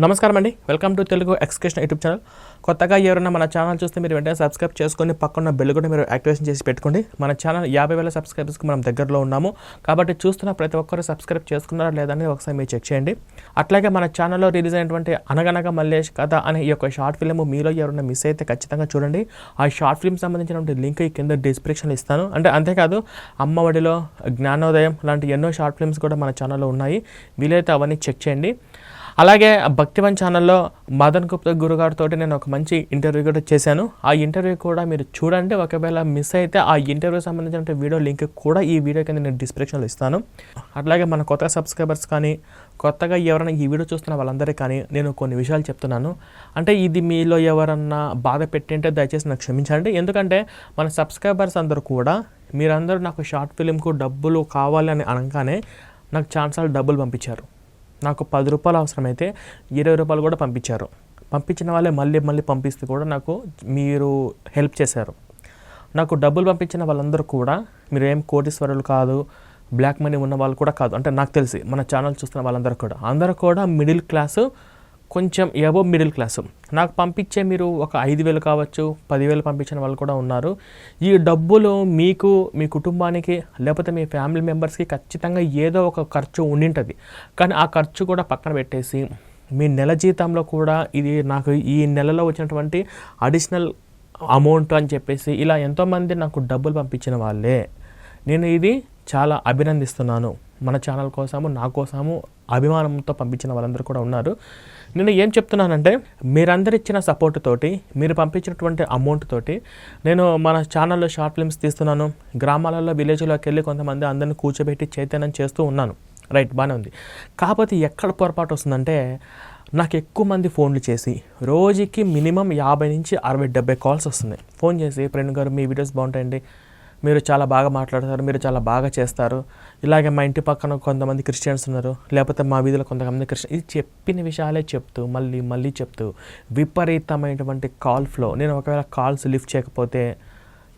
నమస్కారం అండి. Welcome to Telugu ఎక్స్కేషన్ యూట్యూబ్ ఛానల్. కొత్తగా ఎవరైనా మన ఛానల్ చూస్తే మీరు వెంటనే సబ్స్క్రైబ్ చేసుకొని పక్కన బెల్ కూడా మీరు యాక్టివేషన్ చేసి పెట్టుకోండి. మన ఛానల్ యాభై వేల సబ్స్క్రైబర్స్కి మనం దగ్గరలో ఉన్నాము. కాబట్టి చూస్తున్న ప్రతి ఒక్కరు సబ్స్క్రైబ్ చేసుకున్నారా లేదని ఒకసారి మీరు చెక్ చేయండి. అట్లాగే మన ఛానల్లో రిలీజ్ అయినటువంటి అనగనగా మల్లేష్ కథ అనే ఈ యొక్క షార్ట్ ఫిల్మ్ మీలో ఎవరైనా మిస్ అయితే ఖచ్చితంగా చూడండి. ఆ షార్ట్ ఫిల్మ్ సంబంధించినటువంటి లింక్ ఈ కింద డిస్క్రిప్షన్లో ఇస్తాను. అంటే అంతేకాదు అమ్మఒడిలో జ్ఞానోదయం లాంటి ఎన్నో షార్ట్ ఫిల్మ్స్ కూడా మన ఛానల్లో ఉన్నాయి. వీలైతే అవన్నీ చెక్ చేయండి. అలాగే భక్తివన్ ఛానల్లో మదన్ గుప్తా గురుగారితో నేను ఒక మంచి ఇంటర్వ్యూ కూడా చేశాను. ఆ ఇంటర్వ్యూ కూడా మీరు చూడండి. ఒకవేళ మిస్ అయితే ఆ ఇంటర్వ్యూ సంబంధించిన వీడియో లింక్ కూడా ఈ వీడియో కింద నేను డిస్క్రిప్షన్లో ఇస్తాను. అట్లాగే మన కొత్త సబ్స్క్రైబర్స్ కానీ కొత్తగా ఎవరైనా ఈ వీడియో చూస్తున్న వాళ్ళందరికీ కానీ నేను కొన్ని విషయాలు చెప్తున్నాను. అంటే ఇది మీలో ఎవరన్నా బాధ పెట్టింటే దయచేసి నాకు క్షమించండి. ఎందుకంటే మన సబ్స్క్రైబర్స్ అందరూ కూడా మీరందరూ నాకు షార్ట్ ఫిలింకు డబ్బులు కావాలని అనగానే నాకు ఛాన్సాలు డబ్బులు పంపించారు. నాకు పది రూపాయలు అవసరమైతే ఇరవై రూపాయలు కూడా పంపించారు. పంపించిన వాళ్ళే మళ్ళీ మళ్ళీ పంపిస్తే కూడా నాకు మీరు హెల్ప్ చేశారు. నాకు డబ్బులు పంపించిన వాళ్ళందరూ కూడా మీరు ఏం కోటీశ్వరులు కాదు బ్లాక్ మనీ ఉన్న వాళ్ళు కూడా కాదు. అంటే నాకు తెలిసి మన ఛానల్ చూస్తున్న వాళ్ళందరూ కూడా. అందరూ కూడా మిడిల్ క్లాసు కొంచెం ఎబో మిడిల్ క్లాసు నాకు పంపించే మీరు ఒక ఐదు వేలు కావచ్చు పదివేలు పంపించిన వాళ్ళు కూడా ఉన్నారు. ఈ డబ్బులు మీకు మీ కుటుంబానికి లేకపోతే మీ ఫ్యామిలీ మెంబర్స్కి ఖచ్చితంగా ఏదో ఒక ఖర్చు ఉండింటుంది. కానీ ఆ ఖర్చు కూడా పక్కన పెట్టేసి మీ నెల జీతంలో కూడా ఇది నాకు ఈ నెలలో వచ్చినటువంటి అడిషనల్ అమౌంట్ అని చెప్పేసి ఇలా ఎంతోమంది నాకు డబ్బులు పంపించిన వాళ్ళే. నేను ఇది చాలా అభినందిస్తున్నాను. మన ఛానల్ కోసము నా కోసము అభిమానంతో పంపించిన వాళ్ళందరూ కూడా ఉన్నారు. నేను ఏం చెప్తున్నానంటే మీరందరు ఇచ్చిన సపోర్ట్ తోటి మీరు పంపించినటువంటి అమౌంట్ తోటి నేను మన ఛానల్లో షార్ట్ ఫిల్మ్స్ తీస్తున్నాను. గ్రామాలలో విలేజ్లోకి వెళ్ళి కొంతమంది అందరిని కూర్చోబెట్టి చైతన్యం చేస్తూ ఉన్నాను. రైట్ బాగానే ఉంది. కాకపోతే ఎక్కడ పొరపాటు వస్తుందంటే నాకు ఎక్కువ మంది ఫోన్లు చేసి రోజుకి మినిమం యాభై నుంచి అరవై డెబ్బై కాల్స్ వస్తున్నాయి. ఫోన్ చేసి ఫ్రెండ్ గారు మీ వీడియోస్ బాగుంటాయండి. మీరు చాలా బాగా మాట్లాడతారు మీరు చాలా బాగా చేస్తారు. ఇలాగే మా ఇంటి పక్కన కొంతమంది క్రిస్టియన్స్ ఉన్నారు. లేకపోతే మా వీధిలో కొంతమంది క్రిస్టియన్ ఇది చెప్పిన విషయాలే చెప్తూ మళ్ళీ మళ్ళీ చెప్తూ విపరీతమైనటువంటి కాల్ ఫ్లో నేను ఒకవేళ కాల్స్ లిఫ్ట్ చేయకపోతే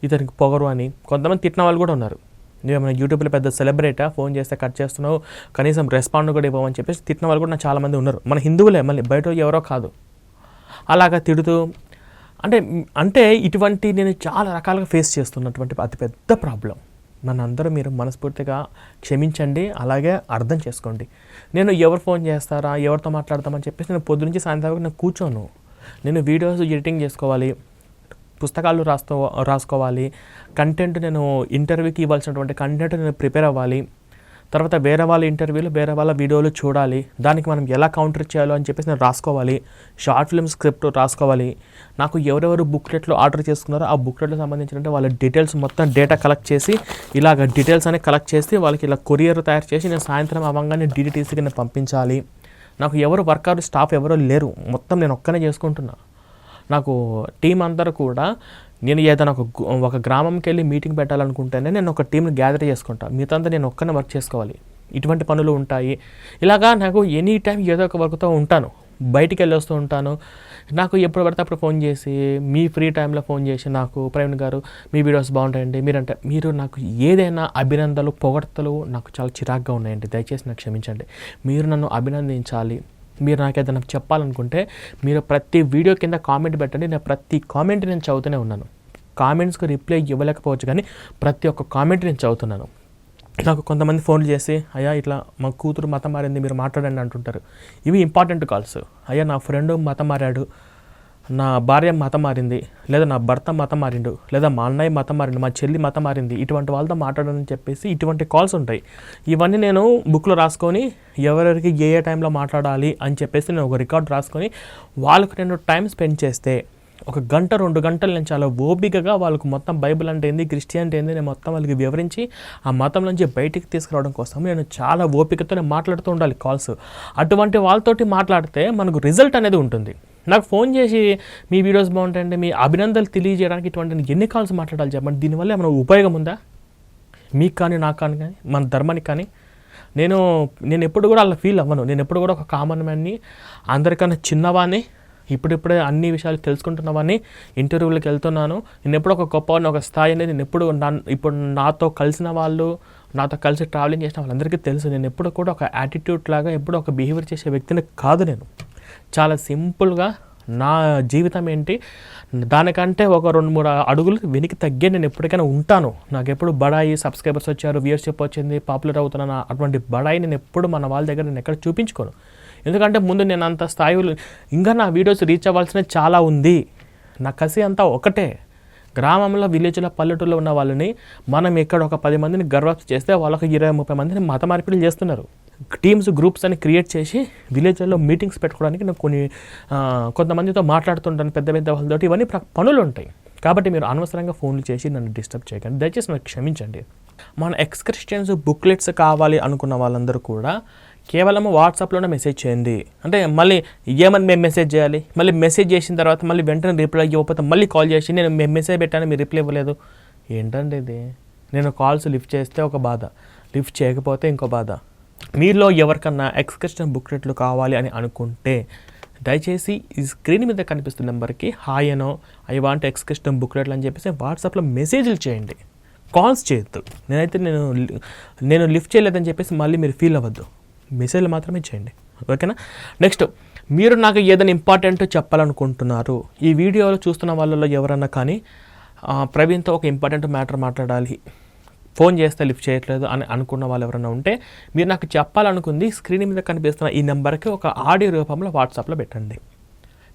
ఇతనికి పొగరు అని కొంతమంది తిట్టిన వాళ్ళు కూడా ఉన్నారు. నువ్వేమైనా యూట్యూబ్లో పెద్ద సెలబ్రేటా ఫోన్ చేస్తే కట్ చేస్తున్నావు కనీసం రెస్పాండ్ కూడా ఇవ్వమని చెప్పేసి తిట్టిన వాళ్ళు కూడా నాకు చాలామంది ఉన్నారు. మన హిందువులే మళ్ళీ బయట ఎవరో కాదు. అలాగా తిడుతూ అంటే అంటే ఇటువంటి నేను చాలా రకాలుగా ఫేస్ చేస్తున్నటువంటి అతిపెద్ద ప్రాబ్లం మనందరూ మీరు మనస్ఫూర్తిగా క్షమించండి అలాగే అర్థం చేసుకోండి. నేను ఎవరు ఫోన్ చేస్తారా ఎవరితో మాట్లాడతామని చెప్పేసి నేను పొద్దు నుంచి సాయంత్రం వరకు నేను కూర్చోను. నేను వీడియోస్ ఎడిటింగ్ చేసుకోవాలి పుస్తకాలు రాస్తూ రాసుకోవాలి కంటెంట్ నేను ఇంటర్వ్యూకి ఇవ్వాల్సినటువంటి కంటెంట్ నేను ప్రిపేర్ అవ్వాలి. తర్వాత వేరే వాళ్ళ ఇంటర్వ్యూలు వేరే వాళ్ళ వీడియోలు చూడాలి. దానికి మనం ఎలా కౌంటర్ చేయాలో అని చెప్పేసి నేను రాసుకోవాలి. షార్ట్ ఫిల్మ్ స్క్రిప్ట్ రాసుకోవాలి. నాకు ఎవరెవరు బుక్లెట్లు ఆర్డర్ చేసుకున్నారో ఆ బుక్లెట్లకు సంబంధించిన వాళ్ళ డీటెయిల్స్ మొత్తం డేటా కలెక్ట్ చేసి ఇలాగ డీటెయిల్స్ అనేవి కలెక్ట్ చేసి వాళ్ళకి ఇలా కొరియర్ తయారు చేసి నేను సాయంత్రం అవ్వగానే డీటీటీసీకి నేను పంపించాలి. నాకు ఎవరు వర్కర్ స్టాఫ్ ఎవరో లేరు. మొత్తం నేను ఒక్కనే చేసుకుంటున్నా. నాకు టీం అందరూ కూడా నేను ఏదైనా ఒక ఒక గ్రామంకి వెళ్ళి మీటింగ్ పెట్టాలనుకుంటేనే నేను ఒక టీంని గ్యాదర్ చేసుకుంటా. మిగతా నేను ఒక్కనే వర్క్ చేసుకోవాలి. ఇటువంటి పనులు ఉంటాయి. ఇలాగా నాకు ఎనీ టైం ఏదో ఒక వర్క్తో ఉంటాను. బయటికి వెళ్ళి వస్తూ ఉంటాను. నాకు ఎప్పుడు పడితే అప్పుడు ఫోన్ చేసి మీ ఫ్రీ టైంలో ఫోన్ చేసి నాకు ప్రవీణ్ గారు మీ వీడియోస్ బాగుంటాయండి. మీరంటే మీరు నాకు ఏదైనా అభినందనలు పొగడ్తలు నాకు చాలా చిరాగ్గా ఉన్నాయండి. దయచేసి నాకు క్షమించండి. మీరు నన్ను అభినందించాలి. మీరు నాకు ఏదైనా చెప్పాలనుకుంటే మీరు ప్రతి వీడియో కింద కామెంట్ పెట్టండి. నేను ప్రతి కామెంట్ నేను చదువుతూనే ఉన్నాను. కామెంట్స్కి రిప్లై ఇవ్వలేకపోవచ్చు కానీ ప్రతి ఒక్క కామెంట్ నేను చదువుతున్నాను. నాకు కొంతమంది ఫోన్లు చేసి అయ్యా ఇట్లా మా కూతురు మతం మారింది మీరు మాట్లాడండి అంటుంటారు. ఇవి ఇంపార్టెంట్ కాల్స్. అయ్యా నా ఫ్రెండ్ మతం మారాడు నా భార్య మతం మారింది లేదా నా భర్త మతం మారిండు లేదా మా అన్నయ్య మతం మారిండు మా చెల్లి మతం మారింది ఇటువంటి వాళ్ళతో మాట్లాడని చెప్పేసి ఇటువంటి కాల్స్ ఉంటాయి. ఇవన్నీ నేను బుక్లో రాసుకొని ఎవరెవరికి ఏ ఏ టైంలో మాట్లాడాలి అని చెప్పేసి నేను ఒక రికార్డ్ రాసుకొని వాళ్ళకు నేను టైం స్పెండ్ చేస్తే ఒక గంట రెండు గంటల నేను చాలా ఓపికగా వాళ్ళకు మొత్తం బైబిల్ అంటే ఏంది క్రిస్టియానిటీ ఏంది నేను మొత్తం వాళ్ళకి వివరించి ఆ మతం నుంచి బయటికి తీసుకురావడం కోసం నేను చాలా ఓపికతో నేను మాట్లాడుతూ ఉండాలి కాల్స్. అటువంటి వాళ్ళతోటి మాట్లాడితే మనకు రిజల్ట్ అనేది ఉంటుంది. నాకు ఫోన్ చేసి మీ వీడియోస్ బాగుంటాయండి మీ అభినందనలు తెలియజేయడానికి ఇటువంటి ఎన్ని కాల్స్ మాట్లాడాలి చెప్పండి? దీనివల్ల ఏమైనా ఉపయోగం ఉందా? మీకు కానీ నాకు కానీ కానీ మన ధర్మానికి కానీ? నేను నేను ఎప్పుడు కూడా అలా ఫీల్ అవ్వను. నేను ఎప్పుడు కూడా ఒక కామన్ మ్యాన్ని అందరికన్నా చిన్నవాడిని ఇప్పుడిప్పుడే అన్ని విషయాలు తెలుసుకుంటున్నావని ఇంటర్వ్యూలకు వెళ్తున్నాను. నేను ఎప్పుడు ఒక గొప్ప ఒక స్థాయి అనేది నేను ఎప్పుడు నా ఇప్పుడు నాతో కలిసిన వాళ్ళు నాతో కలిసి ట్రావెలింగ్ చేసిన వాళ్ళందరికీ తెలుసు. నేను ఎప్పుడు కూడా ఒక యాటిట్యూడ్ లాగా ఎప్పుడు ఒక బిహేవియర్ చేసే వ్యక్తిని కాదు నేను. చాలా సింపుల్గా నా జీవితం ఏంటి? దానికంటే ఒక రెండు మూడు అడుగులు వెనక్కి తగ్గే నేను ఎప్పటికైనా ఉంటాను. నాకు ఎప్పుడు బడాయి సబ్స్క్రైబర్స్ వచ్చారు వ్యూయర్షిప్ వచ్చింది పాపులర్ అవుతున్నాను అటువంటి బడాయి నేను ఎప్పుడు మన వాళ్ళ దగ్గర నేను ఎక్కడ చూపించుకోను. ఎందుకంటే ముందు నేను అంత స్థాయిలో ఇంకా నా వీడియోస్ రీచ్ అవ్వాల్సిన చాలా ఉంది. నా కసి అంతా ఒకటే. గ్రామంలో విలేజ్లో పల్లెటూరులో ఉన్న వాళ్ళని మనం ఇక్కడ ఒక పది మందిని గర్వప్ చేస్తే వాళ్ళకి ఇరవై ముప్పై మందిని మత మార్పిడి చేస్తున్నారు. టీమ్స్ గ్రూప్స్ అని క్రియేట్ చేసి విలేజ్లలో మీటింగ్స్ పెట్టుకోవడానికి నేను కొన్ని కొంతమందితో మాట్లాడుతుంటాను పెద్ద పెద్ద వాళ్ళతో ఇవన్నీ పనులు ఉంటాయి. కాబట్టి మీరు అనవసరంగా ఫోన్లు చేసి నన్ను డిస్టర్బ్ చేయకండి. దయచేసి నాకు క్షమించండి. మన ఎక్స్క్రిస్టియన్స్ బుక్లెట్స్ కావాలి అనుకున్న వాళ్ళందరూ కూడా కేవలం వాట్సాప్లోనే మెసేజ్ చేయండి. అంటే మళ్ళీ ఏమని మేము మెసేజ్ చేయాలి? మళ్ళీ మెసేజ్ చేసిన తర్వాత మళ్ళీ వెంటనే రిప్లై ఇవ్వకపోతే మళ్ళీ కాల్ చేసి నేను మేము మెసేజ్ పెట్టాను మీరు రిప్లై ఇవ్వలేదు. ఏంటండి ఇది? నేను కాల్స్ లిఫ్ట్ చేస్తే ఒక బాధ. లిఫ్ట్ చేయకపోతే ఇంకో బాధ. మీలో ఎవరికన్నా ఎక్స్క్రిప్షన్ బుక్లెట్లు కావాలి అని అనుకుంటే దయచేసి ఈ స్క్రీన్ మీద కనిపిస్తున్న నెంబర్కి హాయ్ అనో ఐ వాంట్ ఎక్స్క్రిప్షన్ బుక్లెట్లు అని చెప్పేసి వాట్సాప్లో మెసేజ్లు చేయండి. కాల్స్ చేయొద్దు. నేనైతే నేను నేను లిఫ్ట్ చేయలేదని చెప్పేసి మళ్ళీ మీరు ఫీల్ అవ్వద్దు. మెసేజ్లు మాత్రమే చేయండి. ఓకేనా? నెక్స్ట్ మీరు నాకు ఏదైనా ఇంపార్టెంట్ చెప్పాలనుకుంటున్నారు ఈ వీడియోలో చూస్తున్న వాళ్ళలో ఎవరన్నా కానీ ప్రవీణ్తో ఒక ఇంపార్టెంట్ మ్యాటర్ మాట్లాడాలి ఫోన్ చేస్తే లిఫ్ట్ చేయట్లేదు అని అనుకున్న వాళ్ళు ఎవరైనా ఉంటే మీరు నాకు చెప్పాలనుకుంది స్క్రీన్ మీద కనిపిస్తున్న ఈ నెంబర్కి ఒక ఆడియో రూపంలో వాట్సాప్లో పెట్టండి.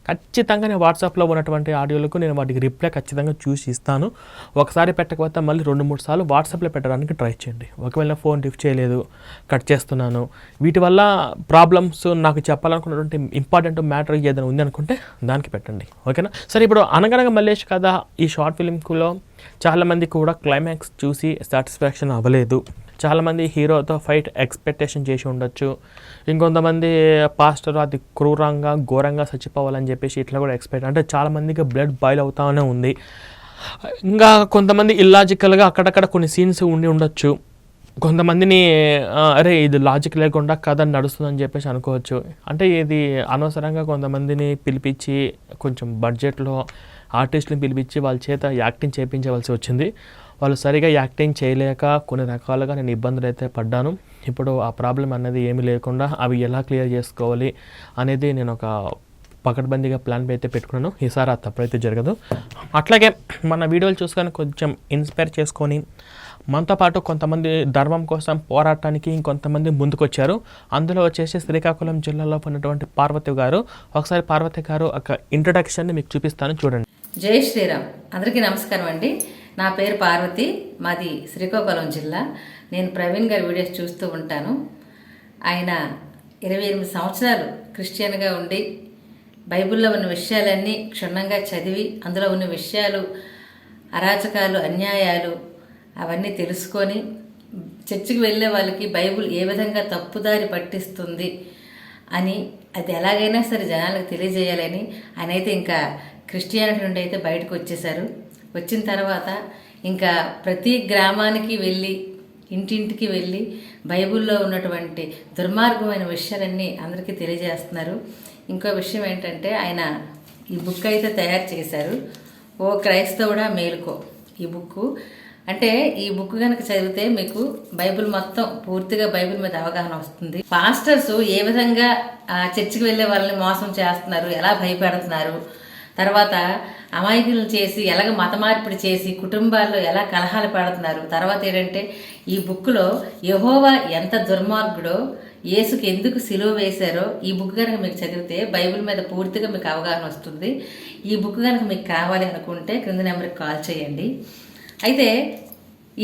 ఖచ్చితంగా నేను వాట్సాప్లో ఉన్నటువంటి ఆడియోలకు నేను వాటికి రిప్లై ఖచ్చితంగా చూసి ఇస్తాను. ఒకసారి పెట్టకపోతే మళ్ళీ రెండు మూడు సార్లు వాట్సాప్లో పెట్టడానికి ట్రై చేయండి. ఒకవేళ ఫోన్ లిఫ్ట్ చేయలేదు కట్ చేస్తున్నాను. వీటి వల్ల ప్రాబ్లమ్స్ నాకు చెప్పాలనుకున్నటువంటి ఇంపార్టెంట్ మ్యాటర్ ఏదైనా ఉంది అనుకుంటే దానికి పెట్టండి. ఓకేనా? సరే ఇప్పుడు అనగనగా మల్లేష్ కథ ఈ షార్ట్ ఫిలింలో చాలామంది కూడా క్లైమాక్స్ చూసి సాటిస్ఫాక్షన్ అవ్వలేదు. చాలామంది హీరోతో ఫైట్ ఎక్స్పెక్టేషన్ చేసి ఉండొచ్చు. ఇంకొంతమంది పాస్టర్ అది క్రూరంగా ఘోరంగా చచ్చిపోవాలని చెప్పేసి ఇట్లా కూడా ఎక్స్పెక్ట్ అంటే చాలామందికి బ్లడ్ బాయిల్ అవుతానే ఉంది. ఇంకా కొంతమంది ఇల్లాజికల్గా అక్కడక్కడ కొన్ని సీన్స్ ఉండి ఉండొచ్చు. కొంతమందిని అరే ఇది లాజిక్ లేకుండా కథ నడుస్తుందని చెప్పేసి అనుకోవచ్చు. అంటే ఇది అనవసరంగా కొంతమందిని పిలిపించి కొంచెం బడ్జెట్లో ఆర్టిస్టుని పిలిపించి వాళ్ళ చేత యాక్టింగ్ చేయించవలసి వచ్చింది. వాళ్ళు సరిగా యాక్టింగ్ చేయలేక కొన్ని రకాలుగా నేను ఇబ్బందులు అయితే పడ్డాను. ఇప్పుడు ఆ ప్రాబ్లం అనేది ఏమీ లేకుండా అవి ఎలా క్లియర్ చేసుకోవాలి అనేది నేను ఒక పకడ్బందీగా ప్లాన్ అయితే పెట్టుకున్నాను. ఈసారి ఆ తప్పుడైతే జరగదు. అట్లాగే మన వీడియోలు చూసుకొని కొంచెం ఇన్స్పైర్ చేసుకొని మనతో పాటు కొంతమంది ధర్మం కోసం పోరాటానికి ఇంకొంతమంది ముందుకొచ్చారు. అందులో వచ్చేసి శ్రీకాకుళం జిల్లాలో ఉన్నటువంటి పార్వతి గారు. ఒకసారి పార్వతి గారు ఒక ఇంట్రడక్షన్ని మీకు చూపిస్తాను. చూడండి. జై శ్రీరామ్. అందరికీ నమస్కారం అండి. నా పేరు పార్వతి మాది శ్రీకాకుళం జిల్లా. నేను ప్రవీణ్ గారి వీడియోస్ చూస్తూ ఉంటాను. ఆయన ఇరవై ఎనిమిది సంవత్సరాలు క్రిస్టియన్గా ఉండి బైబిల్లో ఉన్న విషయాలన్నీ క్షుణ్ణంగా చదివి అందులో ఉన్న విషయాలు అరాచకాలు అన్యాయాలు అవన్నీ తెలుసుకొని చర్చికి వెళ్ళే వాళ్ళకి బైబిల్ ఏ విధంగా తప్పుదారి పట్టిస్తుంది అని అది ఎలాగైనా సరే జనాలకు తెలియజేయాలని ఆయన అయితే ఇంకా క్రిస్టియానిటీ నుండి అయితే బయటకు వచ్చేసారు వచ్చిన తర్వాత ఇంకా ప్రతి గ్రామానికి వెళ్ళి ఇంటింటికి వెళ్ళి బైబిల్లో ఉన్నటువంటి దుర్మార్గమైన విషయాలన్నీ అందరికీ తెలియజేస్తున్నారు. ఇంకో విషయం ఏంటంటే ఆయన ఈ బుక్ అయితే తయారు చేశారు. ఓ క్రైస్తవుడా మేలుకో ఈ బుక్ అంటే ఈ బుక్ కనుక చదివితే మీకు బైబిల్ మొత్తం పూర్తిగా బైబిల్ మీద అవగాహన వస్తుంది. పాస్టర్స్ ఏ విధంగా ఆ, చర్చికి వెళ్ళే వాళ్ళని మోసం చేస్తున్నారు ఎలా భయపెడుతున్నారు తర్వాత అమాయకులు చేసి ఎలాగ మత మార్పిడి చేసి కుటుంబాల్లో ఎలా కలహాలు పెడుతున్నారు? తర్వాత ఏంటంటే ఈ బుక్లో యహోవా ఎంత దుర్మార్గుడో యేసుకి ఎందుకు సిలువ వేశారో ఈ బుక్ కనుక మీకు చదివితే బైబిల్ మీద పూర్తిగా మీకు అవగాహన వస్తుంది. ఈ బుక్ కనుక మీకు కావాలి అనుకుంటే క్రింద నెంబర్కి కాల్ చేయండి. అయితే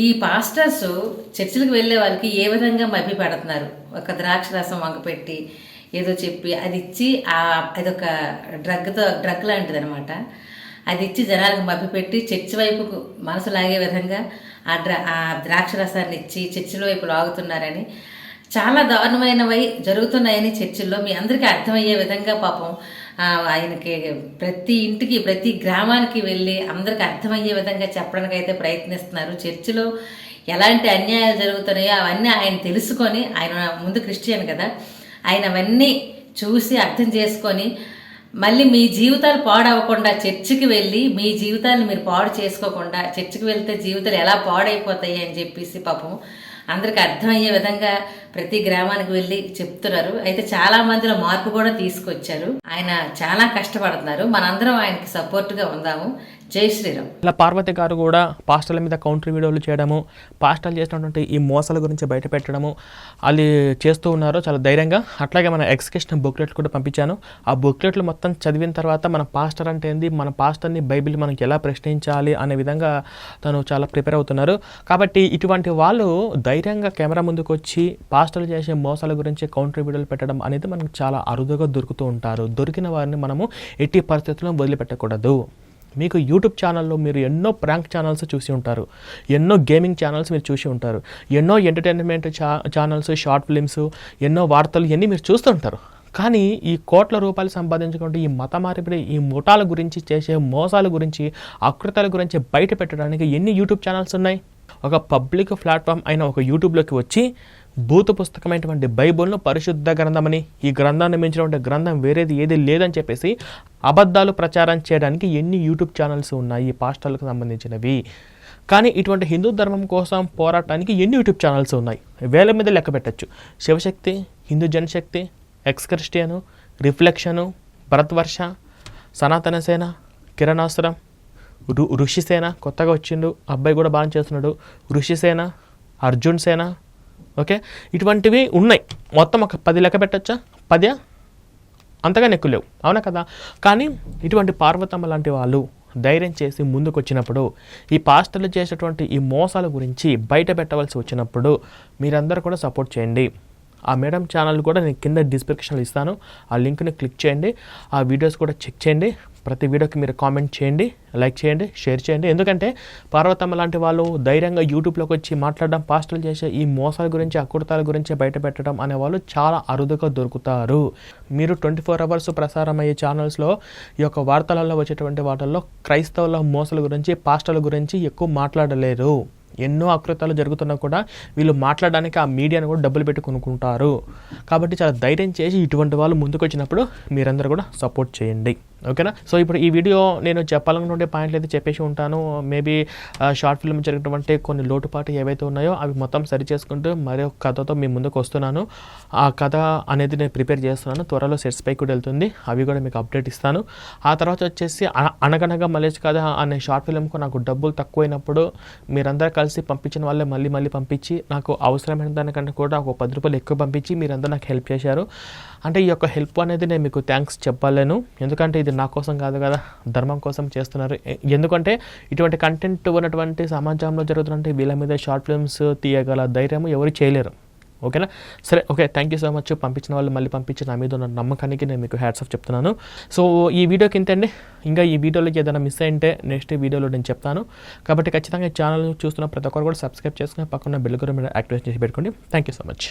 ఈ పాస్టర్స్ చర్చిలకు వెళ్ళే వాళ్ళకి ఏ విధంగా మభ్య పెడుతున్నారు ఒక ద్రాక్ష రసం వంగపెట్టి ఏదో చెప్పి అది ఇచ్చి ఆ అదొక డ్రగ్తో డ్రగ్ లాంటిది అనమాట అది ఇచ్చి జనాలకు మభ్యపెట్టి చర్చి వైపుకు మనసు లాగే విధంగా ఆ డ్ర ఆ ద్రాక్ష రసాన్ని ఇచ్చి చర్చిల వైపు లాగుతున్నారని చాలా దారుణమైనవి జరుగుతున్నాయని చర్చిల్లో మీ అందరికీ అర్థమయ్యే విధంగా పాపం ఆయనకి ప్రతి ఇంటికి ప్రతి గ్రామానికి వెళ్ళి అందరికి అర్థమయ్యే విధంగా చెప్పడానికి అయితే ప్రయత్నిస్తున్నారు. చర్చిలో ఎలాంటి అన్యాయాలు జరుగుతున్నాయో అవన్నీ ఆయన తెలుసుకొని ఆయన ముందు క్రిస్టియన్ కదా ఆయన అవన్నీ చూసి అర్థం చేసుకొని మళ్ళీ మీ జీవితాలు పాడవకుండా చర్చికి వెళ్ళి మీ జీవితాన్ని మీరు పాడు చేసుకోకుండా చర్చికి వెళ్తే జీవితాలు ఎలా పాడైపోతాయి అని చెప్పేసి పాపం అందరికి అర్థమయ్యే విధంగా ప్రతి గ్రామానికి వెళ్ళి చెప్తున్నారు. అయితే చాలా మందిలో మార్పు కూడా తీసుకొచ్చారు. ఆయన చాలా కష్టపడుతున్నారు. మనందరం ఆయనకి సపోర్ట్గా ఉందాము. జై శ్రీరామ్. ఇలా పార్వతి గారు కూడా పాస్టర్ల మీద కౌంటర్ వీడియోలు చేయడము పాస్టర్లు చేసినటువంటి ఈ మోసాల గురించి బయట పెట్టడము అది చేస్తూ ఉన్నారు చాలా ధైర్యంగా. అట్లాగే మన ఎక్స్కేషన్ బుక్లెట్లు కూడా పంపించాను. ఆ బుక్లెట్లు మొత్తం చదివిన తర్వాత మన పాస్టర్ అంటే ఏంది? మన పాస్టర్ని బైబిల్ మనకి ఎలా ప్రశ్నించాలి అనే విధంగా తను చాలా ప్రిపేర్ అవుతున్నారు. కాబట్టి ఇటువంటి వాళ్ళు ధైర్యంగా కెమెరా ముందుకు వచ్చి పాస్టర్లు చేసే మోసాల గురించి కౌంటర్ వీడియోలు పెట్టడం అనేది మనకు చాలా అరుదుగా దొరుకుతూ ఉంటారు. దొరికిన వారిని మనము ఎట్టి పరిస్థితుల్లో వదిలిపెట్టకూడదు. మీకు యూట్యూబ్ ఛానల్లో మీరు ఎన్నో ప్రాంక్ ఛానల్స్ చూసి ఉంటారు. ఎన్నో గేమింగ్ ఛానల్స్ మీరు చూసి ఉంటారు. ఎన్నో ఎంటర్టైన్మెంట్ ఛా ఛానల్స్ షార్ట్ ఫిలిమ్స్ ఎన్నో వార్తలు ఇవన్నీ మీరు చూస్తుంటారు కానీ ఈ కోట్ల రూపాయలు సంపాదించుకుంటే ఈ మత మార్పిడి ఈ ముఠాల గురించి చేసే మోసాల గురించి అకృతాల గురించి బయట పెట్టడానికి ఎన్ని యూట్యూబ్ ఛానల్స్ ఉన్నాయి? ఒక పబ్లిక్ ప్లాట్ఫామ్ అయిన ఒక యూట్యూబ్లోకి వచ్చి భూత పుస్తకమైనటువంటి బైబుల్ను పరిశుద్ధ గ్రంథమని ఈ గ్రంథాన్ని మించినటువంటి గ్రంథం వేరేది ఏది లేదని చెప్పేసి అబద్ధాలు ప్రచారం చేయడానికి ఎన్ని యూట్యూబ్ ఛానల్స్ ఉన్నాయి పాస్టర్లకు సంబంధించినవి. కానీ ఇటువంటి హిందూ ధర్మం కోసం పోరాటానికి ఎన్ని యూట్యూబ్ ఛానల్స్ ఉన్నాయి? వేల మీద లెక్క పెట్టచ్చు. Shivashakti Hindu Janashakti ex Christian reflection Bharatvarsha Sanatana Sena కిరణాసురం ఋ ఋషిసేన కొత్తగా వచ్చిండు అబ్బాయి కూడా బాగా చేస్తున్నాడు ఋషిసేన అర్జున్ సేన ఓకే? ఇటువంటివి ఉన్నాయి. మొత్తం ఒక పది లెక్క పెట్టచ్చా? పదే? అంతగా నెక్కు లేవు. అవునా కదా? కానీ ఇటువంటి పార్వతమ్మ లాంటి వాళ్ళు ధైర్యం చేసి ముందుకు వచ్చినప్పుడు ఈ పాస్టర్లు చేసేటువంటి ఈ మోసాల గురించి బయట పెట్టవలసి వచ్చినప్పుడు మీరందరూ కూడా సపోర్ట్ చేయండి. ఆ మేడం ఛానల్ కూడా నేను కింద డిస్క్రిప్షన్లో ఇస్తాను. ఆ లింక్ని క్లిక్ చేయండి. ఆ వీడియోస్ కూడా చెక్ చేయండి. ప్రతి వీడియోకి మీరు కామెంట్ చేయండి లైక్ చేయండి షేర్ చేయండి. ఎందుకంటే పార్వతమ్మ లాంటి వాళ్ళు ధైర్యంగా యూట్యూబ్లోకి వచ్చి మాట్లాడడం పాస్టర్లు చేసే ఈ మోసాల గురించి అకృతాల గురించి బయట పెట్టడం అనే వాళ్ళు చాలా అరుదుగా దొరుకుతారు. మీరు ట్వంటీ ఫోర్ అవర్స్ ప్రసారం అయ్యే ఛానల్స్లో ఈ యొక్క వార్తలలో వచ్చేటువంటి వాటిల్లో క్రైస్తవుల మోసాల గురించి పాస్టర్ల గురించి ఎక్కువ మాట్లాడలేరు. ఎన్నో అకృతాలు జరుగుతున్నా కూడా వీళ్ళు మాట్లాడడానికి ఆ మీడియాను కూడా డబ్బులు పెట్టి కొనుక్కుంటారు. కాబట్టి చాలా ధైర్యం చేసి ఇటువంటి వాళ్ళు ముందుకు వచ్చినప్పుడు మీరందరూ కూడా సపోర్ట్ చేయండి. ఓకేనా? సో ఇప్పుడు ఈ వీడియో నేను చెప్పాలనుకుంటే పాయింట్లు అయితే చెప్పేసి ఉంటాను. మేబీ షార్ట్ ఫిల్మ్ జరిగినటువంటి కొన్ని లోటుపాటు ఏవైతే ఉన్నాయో అవి మొత్తం సరి చేసుకుంటూ మరో కథతో మీ ముందుకు వస్తున్నాను. ఆ కథ అనేది నేను ప్రిపేర్ చేస్తున్నాను. త్వరలో సెట్స్ పైకి కూడా వెళ్తుంది. అవి కూడా మీకు అప్డేట్ ఇస్తాను. ఆ తర్వాత వచ్చేసి అనగనగా మలేజ్ కథ అనే షార్ట్ ఫిల్మ్కు నాకు డబ్బులు తక్కువైనప్పుడు మీరందరూ కలిసి పంపించిన వాళ్ళే మళ్ళీ మళ్ళీ పంపించి నాకు అవసరమైన దానికంటే కూడా ఒక పది రూపాయలు ఎక్కువ పంపించి మీరందరూ నాకు హెల్ప్ చేశారు. అంటే ఈ యొక్క హెల్ప్ అనేది నేను మీకు థ్యాంక్స్ చెప్పలేను. ఎందుకంటే ఇది నా కోసం కాదు కదా ధర్మం కోసం చేస్తున్నారు. ఎందుకంటే ఇటువంటి కంటెంట్ ఉన్నటువంటి సమాజంలో జరుగుతున్నటువంటి వీళ్ళ మీద షార్ట్ ఫిల్మ్స్ తీయగల ధైర్యం ఎవరు చేయలేరు. ఓకేనా? సరే okay thank you so much పంపించిన వాళ్ళు మళ్ళీ పంపించిన నా మీద ఉన్న నమ్మకానికి నేను మీకు హ్యాట్స్ ఆఫ్ చెప్తున్నాను. సో ఈ వీడియోకి ఇంతండి. ఇంకా ఈ వీడియోలోకి ఏదైనా మిస్ అయింటే నెక్స్ట్ వీడియోలో నేను చెప్తాను. కాబట్టి ఖచ్చితంగా ఛానల్ చూస్తున్న ప్రతి ఒక్కరు కూడా సబ్స్క్రైబ్ చేసుకుని పక్కన బెల్ కూడా మీరు యాక్టివేట్ చేసి పెట్టుకోండి. Thank you so much